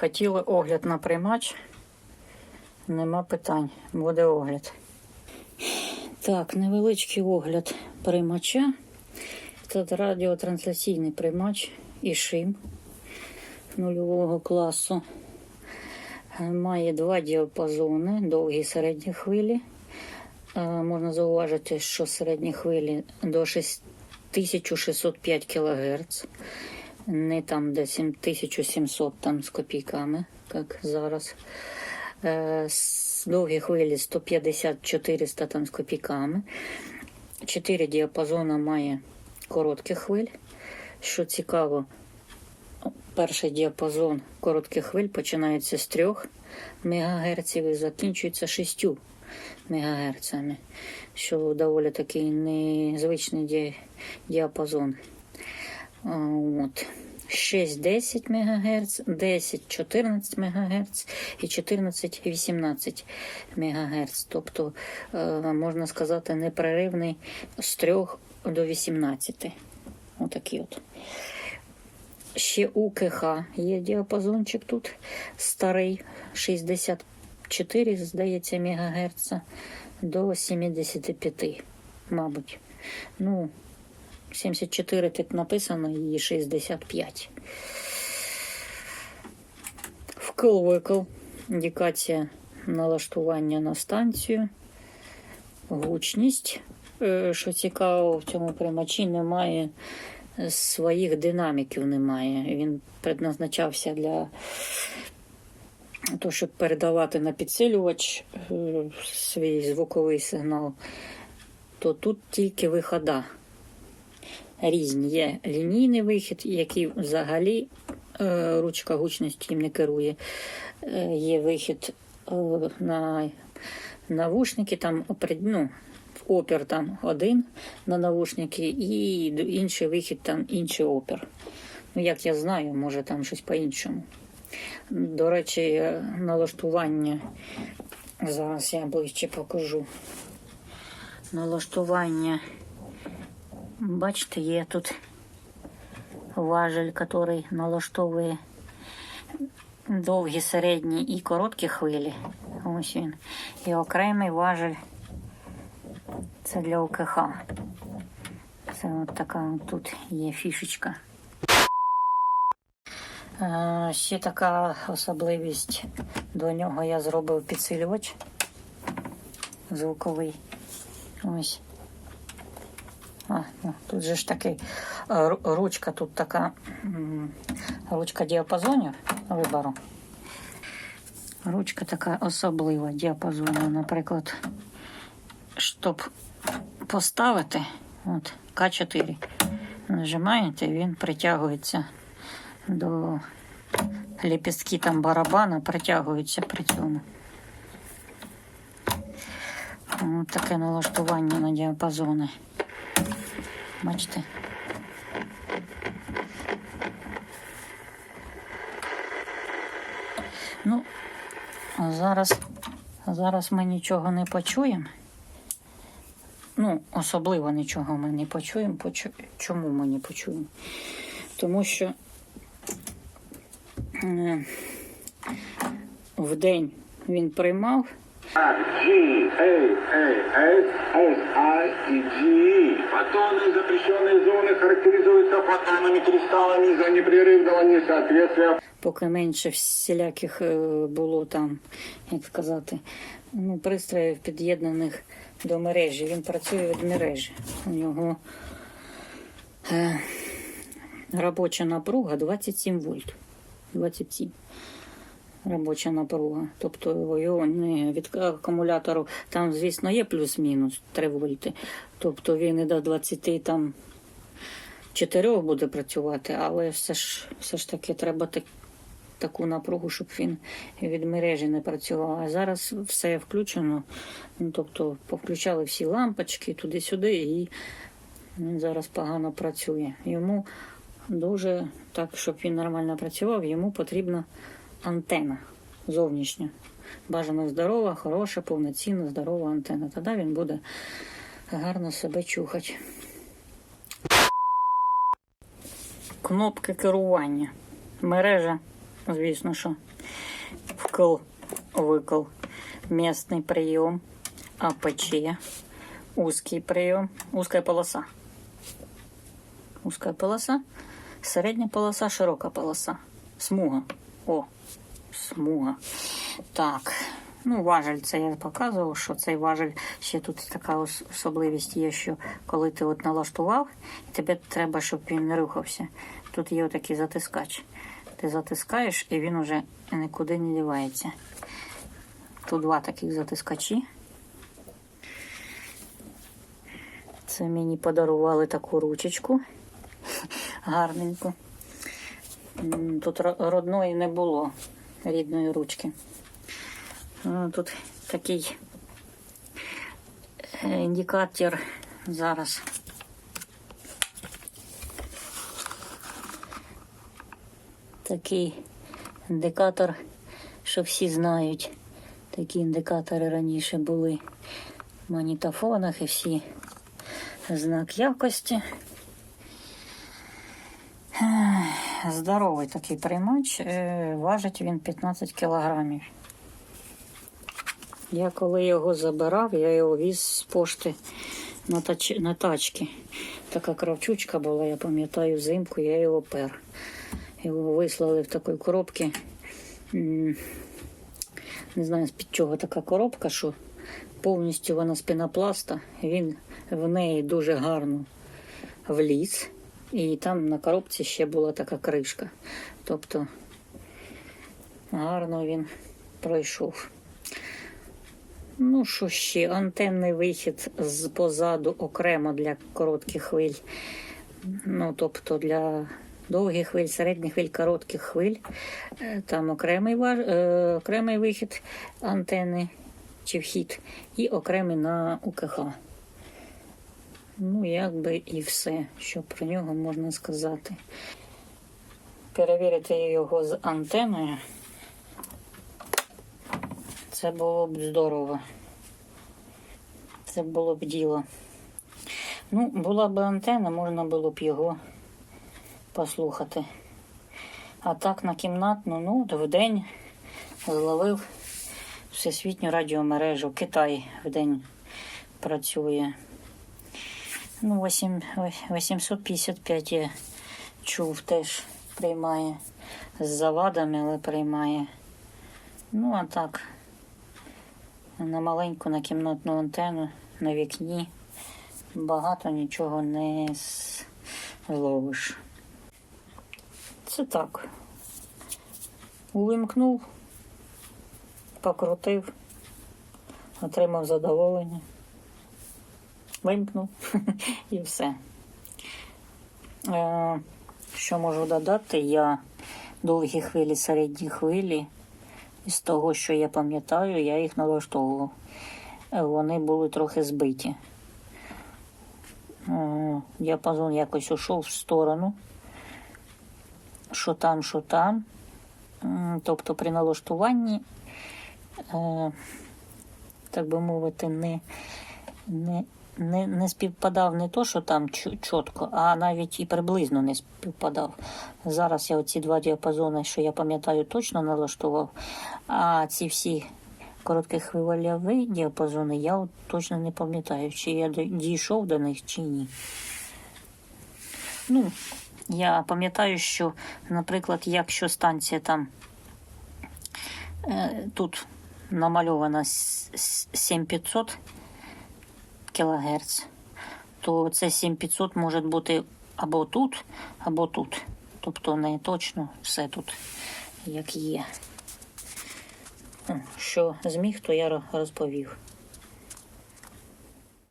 Хотіли огляд на приймач. Нема питань, буде огляд. Так, невеличкий огляд приймача. Тут радіотрансляційний приймач і шим нульового класу. Має два діапазони, довгі і середні хвилі. Е, Можна зауважити, що середні хвилі до 6 1605 кГц. Не там, де 7700 там з копійками, як зараз. Е, Довгі хвилі 150-400 там з копійками. Чотири діапазони має коротких хвиль. Що цікаво, перший діапазон коротких хвиль починається з 3 МГц і закінчується 6 МГц, що доволі такий незвичний діапазон. От. 6-10 МГц, 10-14 МГц і 14-18 МГц. Тобто, е, можна сказати, непреривний з 3 до 18. Отакий от. Ще у КХ є діапазончик тут старий, 64, здається, МГц до 75, мабуть. Ну, 74 тут написано і 65. Вкл-викл. Індикація налаштування на станцію. Гучність. Е, Що цікаво, в цьому приймачі немає своїх динаміків немає. Він предназначався для того, щоб передавати на підсилювач е, свій звуковий сигнал, то тут тільки вихода різні. Є лінійний вихід, який взагалі е, ручка гучності їм не керує. Е, Є вихід е, на навушники, там ну, опір там один на навушники, і інший вихід там інший опір. Ну, як я знаю, може там щось по-іншому. До речі, налаштування. Зараз я ближче покажу. Налаштування. Бачите, є тут важель, який налаштовує довгі, середні і короткі хвилі. Ось він. І окремий важель. Це для ОКХ. Це от така тут є фішечка. Ще така особливість до нього я зробив підсилювач звуковий. Ось. А, ну, тут же ж такий е, ручка, тут така ручка діапазонів вибору. Ручка така особлива діапазону, наприклад, щоб поставити от, К4. Нажимаєте, він притягується до ліпістки там барабана, притягуються при цьому. От таке налаштування на діапазони. Бачите? Ну, зараз, зараз ми нічого не почуємо. Ну, особливо нічого ми не почуємо. Почу... Чому ми не почуємо? Тому що е, вдень він приймав, G, A, A, S, S, I и G. Фотоны запрещенной зоны характеризуются фотонными кристаллами из-за непрерывного несоответствия поки менше всіляких е, було там, як сказати, ну, пристроїв під'єднаних до мережі. Він працює від мережі. У нього е, робоча напруга 27 вольт. 27 робоча напруга. Тобто його не від акумулятору, там, звісно, є плюс-мінус 3 вольти. Тобто він і до 20 там 4 буде працювати, але все ж, все ж таки треба так, таку напругу, щоб він від мережі не працював. А зараз все включено. Ну, тобто повключали всі лампочки туди-сюди, і він зараз погано працює. Йому дуже так, щоб він нормально працював, йому потрібна антена зовнішня. Бажано здорова, хороша, повноцінна, здорова антена. Тоді він буде гарно себе чухати. Кнопки керування. Мережа звісно, що вкл, викл, місний прийом, АПЧ, узкий прийом, узка полоса. Узка полоса, середня полоса, широка полоса. Смуга. О, смуга. Так. Ну, важель це я показував, що цей важель ще тут така особливість є, що коли ти от налаштував, тебе треба, щоб він не рухався. Тут є отакий затискач. Ти затискаєш і він уже нікуди не дівається. Тут два таких затискачі. Це мені подарували таку ручечку гарненьку. Тут родної не було рідної ручки. Тут такий е, індикатор зараз. Такий індикатор, що всі знають. Такі індикатори раніше були в магнітофонах і всі знак якості. Здоровий такий приймач, е, важить він 15 кілограмів. Я коли його забирав, я його віз з пошти на, тач... на тачки. Така кравчучка була, я пам'ятаю, взимку я його пер. Його вислали в такій коробці. М, Не знаю, з-під чого така коробка, що повністю вона з пінопласта. Він в неї дуже гарно вліз. І там на коробці ще була така кришка. Тобто гарно він пройшов. Ну, що ще? Антенний вихід з позаду окремо для коротких хвиль. Ну, тобто для довгих хвиль, середніх хвиль, коротких хвиль. Е, Там окремий, важ... е, окремий вихід антени чи вхід, і окремий на УКХ. Ну, якби і все, що про нього можна сказати. Перевірити його з антеною. Це було б здорово. Це було б діло. Ну, була б антена, можна було б його послухати. А так на кімнатну, ну, в день зловив всесвітню радіомережу. Китай в день працює. Ну, 8, 855 я чув теж приймає. З завадами, але приймає. Ну, а так, на маленьку на кімнатну антенну на вікні багато нічого не зловиш. Це так. Увімкнув, покрутив, отримав задоволення, вимкнув і все. Е, Що можу додати? Я довгі хвилі, середні хвилі. З того, що я пам'ятаю, я їх налаштовував. Вони були трохи збиті. Е, Діапазон якось ушов в сторону. Що там, що там. Тобто при налаштуванні, е, так би мовити, не, не, не, не співпадав не то, що там чітко, а навіть і приблизно не співпадав. Зараз я оці два діапазони, що я пам'ятаю, точно налаштував, а ці всі короткохвильові діапазони я от точно не пам'ятаю, чи я дійшов до них, чи ні. Ну, я пам'ятаю, що, наприклад, якщо станція там е, тут намальована с- с- 7500 кГц, то це 7500 може бути або тут, або тут. Тобто не точно все тут як є. Що зміг, то я розповів.